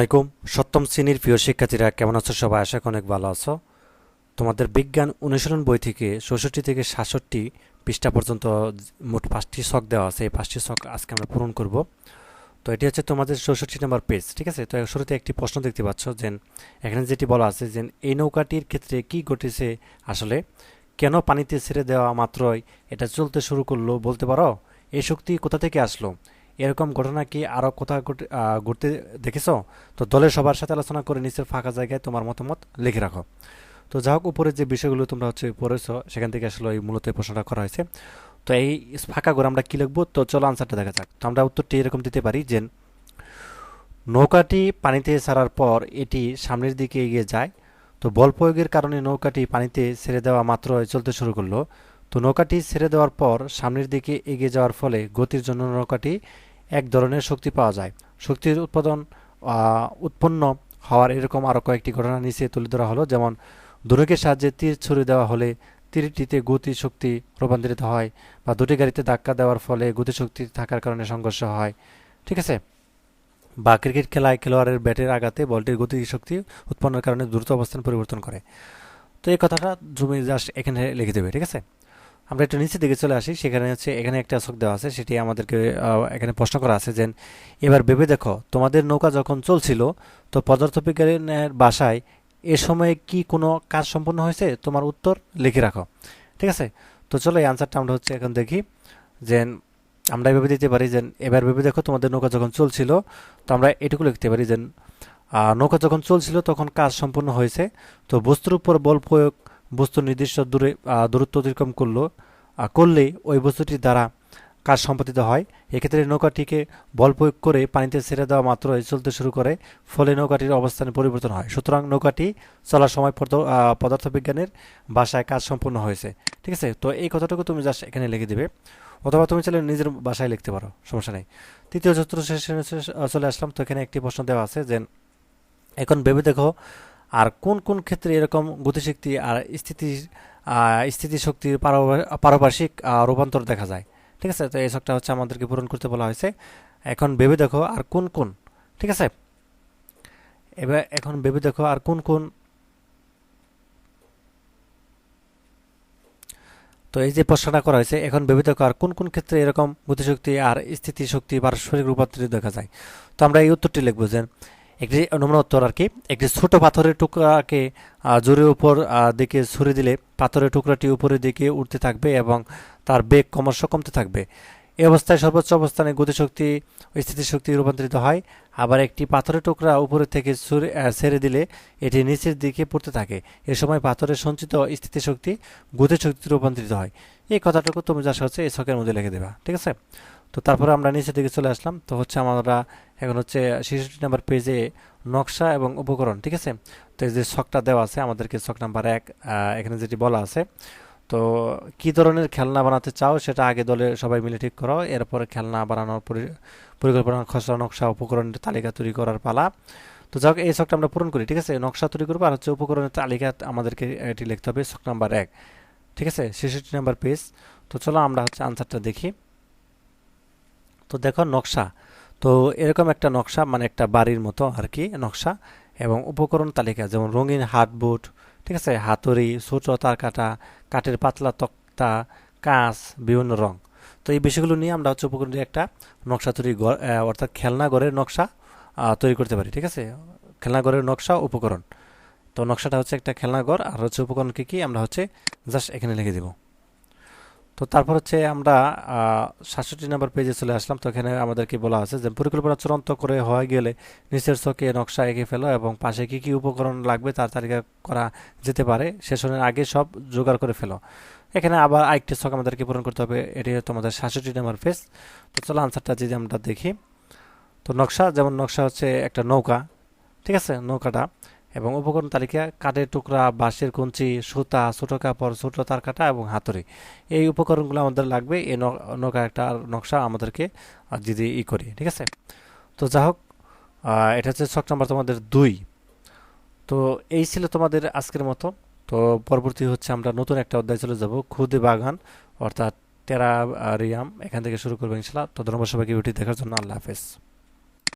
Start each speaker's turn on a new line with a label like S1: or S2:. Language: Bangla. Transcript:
S1: আসসালামাইকুম সপ্তম শ্রেণির প্রিয় শিক্ষার্থীরা, কেমন আছো সবাই? আশা অনেক ভালো আছো। তোমাদের বিজ্ঞান অনুসরণ বই থেকে চৌষট্টি থেকে সাতষট্টি পৃষ্ঠা পর্যন্ত মোট পাঁচটি শখ দেওয়া আছে। এই পাঁচটি শখ আজকে আমরা পূরণ করব। তো এটি হচ্ছে তোমাদের চৌষট্টি নম্বর পেজ, ঠিক আছে? তো শুরুতে একটি প্রশ্ন দেখতে পাচ্ছ যে, এখানে যেটি বলা আছে যে, এই নৌকাটির ক্ষেত্রে কি ঘটেছে আসলে? কেন পানিতে ছেড়ে দেওয়া মাত্রই এটা চলতে শুরু করল বলতে পারো? এই শক্তি কোথা থেকে আসলো? এরকম ঘটনা কি আরও কোথাও ঘটতে দেখেছ? তো দলের সবার সাথে আলোচনা করে নিচের ফাঁকা জায়গায় তোমার মতামত লিখে রাখো। তো যা হোক উপরে যে বিষয়গুলো তোমরা হচ্ছে পড়েছো, সেখান থেকে আসলে এই মূলত প্রশ্নটা করা হয়েছে। তো এই ফাঁকা করে আমরা কি লিখব? তো চলো আনসারটা দেখা যাক। তো আমরা উত্তরটি এরকম দিতে পারি যে, নৌকাটি পানিতে ছাড়ার পর এটি সামনের দিকে এগিয়ে যায়। তো বল প্রয়োগের কারণে নৌকাটি পানিতে ছেড়ে দেওয়া মাত্র চলতে শুরু করল। তো নৌকাটি ছেড়ে দেওয়ার পর সামনের দিকে এগিয়ে যাওয়ার ফলে গতির জন্য নৌকাটি এক ধরনের শক্তি পাওয়া যায়। শক্তির উৎপাদন উৎপন্ন হওয়ার এরকম আরও কয়েকটি ঘটনা নিচে তুলে ধরা হলো, যেমন ধনুকের সাহায্যে তীর ছুড়ে দেওয়া হলে তীরটিতে গতি শক্তি রূপান্তরিত হয় বা দুটি গাড়িতে ধাক্কা দেওয়ার ফলে গতি শক্তি থাকার কারণে সংঘর্ষ হয়। ঠিক আছে? বা ক্রিকেট খেলায় খেলোয়াড়ের ব্যাটের আঘাতে বলটির গতি শক্তি উৎপন্নের কারণে দ্রুত অবস্থান পরিবর্তন করে। তো এই কথাটা জমি জাস্ট এখানে লিখে দেবে, ঠিক আছে? আমরা একটু নিচের দিকে চলে আসি। সেখানে হচ্ছে, এখানে একটা অশোক দেওয়া আছে, সেটি আমাদেরকে এখানে প্রশ্ন করা আছে যে, এবার ভেবে দেখো, তোমাদের নৌকা যখন চলছিল, তো পদার্থবিজ্ঞানের বাসায় এ সময়ে কি কোনো কাজ সম্পন্ন হয়েছে? তোমার উত্তর লিখে রাখো। ঠিক আছে? তো চলো এই আনসারটা আমরা হচ্ছে এখন দেখি। যে আমরা ভেবে দিতে পারি যে, এবার ভেবে দেখো, তোমাদের নৌকা যখন চলছিল, তো আমরা এটুকু লিখতে পারি যে নৌকা যখন চলছিল, তখন কাজ সম্পন্ন হয়েছে। তো বস্তুর উপর বল প্রয়োগ বস্তু নির্দিষ্ট দূরে দূরত্ব অতিক্রম করল। করলে ওই বস্তুটির দ্বারা কাজ সম্পাদিত হয়। এক্ষেত্রে নৌকাটিকে বল প্রয়োগ করে পানিতে ছেড়ে দেওয়া মাত্রই চলতে শুরু করে, ফলে নৌকাটির অবস্থানে পরিবর্তন হয়। সুতরাং নৌকাটি চলার সময় পদ- পদার্থবিজ্ঞানের বাসায় কাজ সম্পূর্ণ হয়েছে। ঠিক আছে? তো এই কথাটুকু তুমি জাস্ট এখানে লিখে দিবে। অথবা তুমি চাইলে নিজের বাসায় লিখতে পারো, সমস্যা নেই। তৃতীয় চতুর্থ সেশনে চলে আসলাম। তো এখানে একটি প্রশ্ন দেওয়া আছে যে, এখন ভেবে দেখো আর কোন কোন ক্ষেত্রে এরকম গতিশক্তি আর স্থিতি স্থিতিশক্তির পারপার্শ্বিক রূপান্তর দেখা যায়? ঠিক আছে? তো এই শখটা হচ্ছে আমাদেরকে পূরণ করতে বলা হয়েছে। এখন ভেবে দেখো আর কোন কোন। ঠিক আছে? এবার এখন ভেবে দেখো আর কোন কোন। তো এই যে প্রশ্নটা করা হয়েছে, এখন ভেবে দেখো আর কোন কোন ক্ষেত্রে এরকম গতিশক্তি আর স্থিতিশক্তি পারস্পরিক রূপান্তরিত দেখা যায়? তো আমরা এই উত্তরটি লিখব যে একটি উত্তর আর কি। একটি ছোট পাথরের টুকরাকে জোরের উপর দিকে ছুড়ে দিলে পাথরের টুকরাটি উপরের দিকে উঠতে থাকবে এবং তার বেগ ক্রমশ কমতে থাকবে। এই অবস্থায় সর্বোচ্চ অবস্থানে গতিশক্তি, স্থিতিশক্তি রূপান্তরিত হয়। আবার একটি পাথরের টুকরা উপরে থেকে ছেড়ে দিলে এটি নিচের দিকে পড়তে থাকে। এ সময় পাথরের সঞ্চিত স্থিতিশক্তি গতিশক্তি রূপান্তরিত হয়। এই কথাটুকু তুমি যা হচ্ছে এই ছকের মধ্যে লিখে দেবা। ঠিক আছে? তো তারপরে আমরা নিচের দিকে চলে আসলাম। তো হচ্ছে আমরা এখন হচ্ছে ছেষট্টি নাম্বার পেজে নকশা এবং উপকরণ, ঠিক আছে? তো এই যে শখটা দেওয়া আছে, আমাদেরকে ছক নাম্বার এক এখানে যেটি বলা আছে। তো কি ধরনের খেলনা বানাতে চাও সেটা আগে দলে সবাই মিলে ঠিক করো। এরপরে খেলনা বানানোর পরি- পরিকল্পনা, খসড়া, নকশা, উপকরণের তালিকা তৈরি করার পালা। তো যাক, এই ছকটা আমরা পূরণ করি, ঠিক আছে? নকশা তৈরি করব আর হচ্ছে উপকরণের তালিকা আমাদেরকে এটি লিখতে হবে, ছক নাম্বার এক। ঠিক আছে? ছেষট্টি নাম্বার পেজ। তো চলো আমরা হচ্ছে আনসারটা দেখি। তো দেখো নকশা। তো এরকম একটা নকশা মানে একটা বাড়ির মতো আর কি নকশা এবং উপকরণ তালিকা, যেমন রঙিন হাত বুট ঠিক আছে, হাতুড়ি, ছোট তার কাটা, কাঠের পাতলা তক্তা, কাঁচ, বিভিন্ন রং। তো এই বিষয়গুলো নিয়ে আমরা হচ্ছে উপকরণ দিয়ে একটা নকশা তৈরি অর্থাৎ খেলনা ঘরের নকশা তৈরি করতে পারি, ঠিক আছে? খেলনা ঘরের নকশা, উপকরণ। তো নকশাটা হচ্ছে একটা খেলনা ঘর, আর হচ্ছে উপকরণ কি কি, আমরা হচ্ছে জাস্ট এখানে লিখে দিব। তো তারপর হচ্ছে আমরা সাতষট্টি নাম্বার পেজে চলে আসলাম। তো এখানে আমাদেরকে বলা আছে যে, পরিকল্পনা চূড়ান্ত করে হয়ে গেলে নিচের চকে নকশা এঁকে ফেলো এবং পাশে কি কি উপকরণ লাগবে তার তালিকা করা যেতে পারে, সেশনের আগে সব জোগাড় করে ফেলো। এখানে আবার আরেকটি ছক আমাদেরকে পূরণ করতে হবে, এটি আমাদের সাতষট্টি নাম্বার পেজ তো চলো আনসারটা যদি আমরা দেখি। তো নকশা, যেমন নকশা হচ্ছে একটা নৌকা, ঠিক আছে? নৌকাটা। এবং উপকরণ তালিকা, কাঠের টুকরা, বাঁশের কঞ্চি সুতা, ছোটো কাপড়, ছোটো তার কাটা এবং হাতুড়ি। এই উপকরণগুলো আমাদের লাগবে, এই নৌকা একটা নকশা আমাদেরকে যদি ই করি, ঠিক আছে? তো যা হোক এটা হচ্ছে ছক নাম্বার তোমাদের দুই। তো এই ছিল তোমাদের আজকের মতো। তো পরবর্তী হচ্ছে আমরা নতুন একটা অধ্যায় চলে যাব, খুদে বাগান, অর্থাৎ টেরারিয়াম। এখান থেকে শুরু করব ইনশাল্লাহ তো ধন্যবাদ সবাইকে ভিডিওটি দেখার জন্য। আল্লাহ হাফেজ।